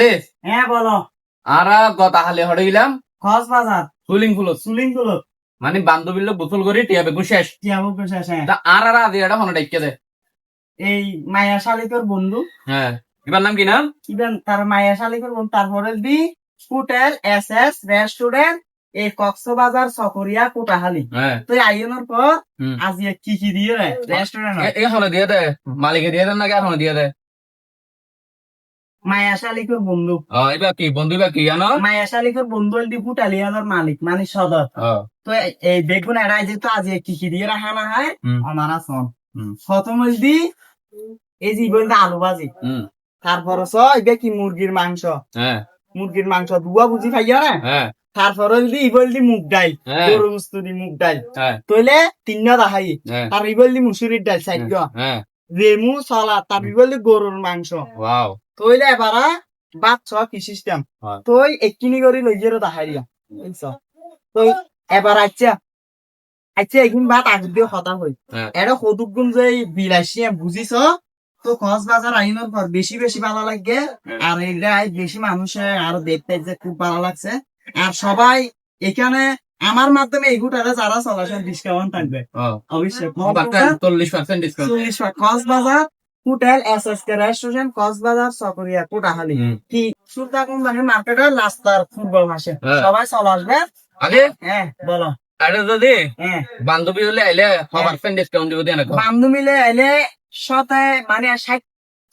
আদেশ হ্যাঁ বলো। আর গত হালে হড়ে গেলাম। কক্সবাজার। সুইলিং পুল সুলিংগুলো মানে বান্ধবীর লোক গোসল করে টিয়া বেগু শেষ। টিয়াবু শেষ হ্যাঁ। আর আর আদি এটা মনে ডাইকে দে। এই মায়া শালিকর বন্ধু। হ্যাঁ। এবার নাম কি নাম? ইভেন তার মায়া শালিকর বন্ধু তারপরে the hotel S S restaurant এই কক্সবাজার সকরিয়া কোটাহালি। হ্যাঁ। তো আইনের পর। আজ কি কি দিয়ে রেস্টুরেন্ট এ- এখানে দিয়ে দে। মালিকে দিয়ে দেন নাকি এখনও দিয়ে দে? মায়া শালিকর বন্ধু। ও, এবার কি? বন্ধু এবার কি? জানো মায়া শালিকর বন্ধু হল দি হোটেলিয়ানোর মালিক মানে সদর তো এই- বেগুন এড়াই আজ কি কি দিয়ে রাখা না হয় হুম, আমার প্রথম হল দি এই যে বলতে আলু ভাজি। হুম, তারপর স এটা কি মুরগির মাংস? মুরগির মাংস দুয়া বুঝি খাইয়া না? হ্যাঁ তারপর হইল দি ইবল দি মুগ ডাইল হ্যাঁ গরু মুগ ডাইল হ্যাঁ তইলে তিনটা দেখাই হ্যাঁ তার ইবল দি মুসুরির ডাইল সাইড রেমু সলা তার গরুর মাংস। ওয়াও তইলে এবারা বাদ ছ কি সিস্টেম তই এককিনি করে লই গেরো দেখাই দিয়া। তই এবার আচ্ছা আচ্ছা এখন বাদ আগ দিয়ে হতা হ্যাঁ। এটা সদুক গুণ যে বিলাসী বুঝিছ তো কক্সবাজার আইনের পর বেশি বেশি ভালো লাগে আর এটা বেশি মানুষে আরও দেখতে যে খুব ভালো লাগছে। আর সবাই এখানে আমার মাধ্যমে এই গুটারে যারা চলাচল ডিসকাউন্ট থাকবে অবশ্যই চল্লিশ পার্সেন্ট ডিসকাউন্ট চল্লিশ Cox's Bazar hotel S S K restaurant Cox's Bazar Sakaria কোটাহালি। কি? সুলতা কোম্পানির মার্কেটের রাস্তার পূর্ব পাশে হ্যাঁ। সবাই চলে আসবে। আগে? হ্যাঁ বলো। এটা যদি হ্যাঁ। বান্ধবী হলে আইলে পার্সেন্ট ডিসকাউন্ট দিব দিয়ে নাকো বান্ধব মিলে এলে মানে ষাট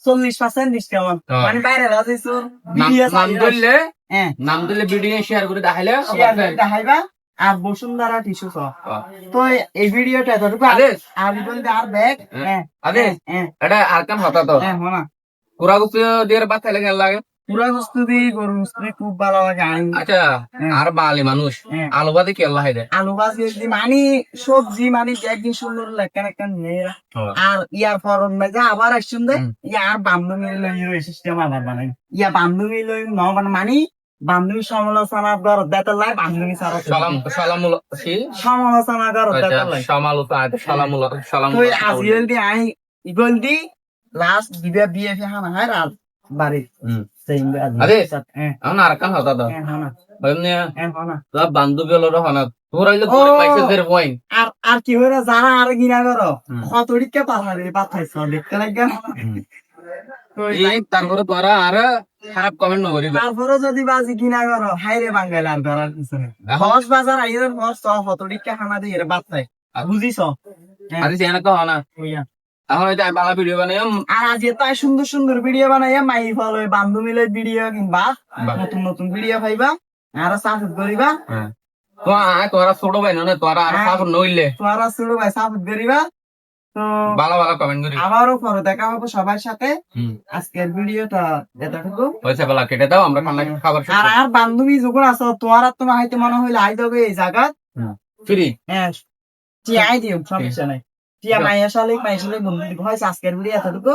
চল্লিশ পার্সেন্ট ডিসকাউন্ট হ্যাঁ। মানে বাইরে রাজিছো নাম হ্যাঁ। নাম দিলে ভিডিও শেয়ার করে দেখাইলে দেখাইবা। আর বসুন্ধরা টিস্যু সহ তো এই ভিডিওটা এতটুকু আর বলতে আর ব্যাগ হ্যাঁ। আদেশ। হ্যাঁ এটা আর কান হতা তো? হ্যাঁ হনা কুড়া গুছি দিয়ে বাদ খাইলে কেন লাগে? বস্তু দিয়ে গরু খুব ভালো লাগে আচ্ছা হ্যাঁ। আর বাঙালি মানুষ। হ্যাঁ। আলু বাদে কি আল্লাহ দে আলু যদি মানে সবজি মানে একদিন সুন্দর লেখা লেখা মেয়েরা। আর ইয়ার ফরন মেজা আবার আসছেন দে। ইয়ার বান্ধবী লই সিস্টেম আবার বানাই। ইয়া বান্ধবী লই ন মানে মানি বান্ধবী সমালোচনা কর দেতে লাই বান্ধবী সারা সালাম সালাম সমালোচনা কর আচ্ছা লাই সমালোচনা সালাম সালাম তো আজিয়েল the eye eagle the last দিবে বিয়ে ফি হানা হায় রাত বাড়ি আরে। হ্যাঁ এখন আর কান হতা হ্যাঁ হ্যাঁ হানা। বান্ধবী হলো হনা তোর হইলে ও। মাইসের পয়েন্ট আর কি হইরা যারা আর গিনা করো। কতটিকে পাঠারে পাঠাইছ দেখতে লাগে না? তো এই তারপরে তোরা আর খারাপ কমেন্ট নকরিবে তারপরে যদি বাজি কিনা করো হাইরে বাঙ্গাইল আর ধরার পিছনে হস বাজার আইয়ের হস চ হতটিকে খানা দিয়ে রে বাচ্চাই বুঝিছ? আরে যেন কহ না। এখন এটা বাংলা ভিডিও বানাই আর আজ তাই সুন্দর সুন্দর ভিডিও বানাইয়া মাই ফল ওই বান্ধু মিলে ভিডিও কিনবা নতুন নতুন ভিডিও পাইবা। আর সাপোর্ট করিবা তো আয় তোরা ছোট ভাই না? তোরা আর। সাপোর্ট নইলে তোরা শুরু ভাই সাপোর্ট করিবা তো ভালো ভালো কমেন্ট করি আবারও পরে দেখা হবে সবার সাথে। আজকের ভিডিওটা এতটুকু। হয়েছে বেলা কেটে দাও আমরা খান্না খাবার আর আর বান্ধবী যখন আছো তোমার আর তোমার হাইতে মনে হইলে আই দেবে এই জায়গা ফ্রি? হ্যাঁ টিয়া আই দিও সমস্যা নাই। টিয়া মাইয়া শালে মাইয়া শালে বন্ধু দিব হয় আজকের ভিডিও এতটুকু।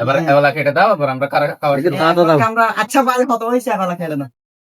এবার এবেলা কেটে দাও এবার আমরা খাবার আচ্ছা বাজে কত হয়েছে খেলে না।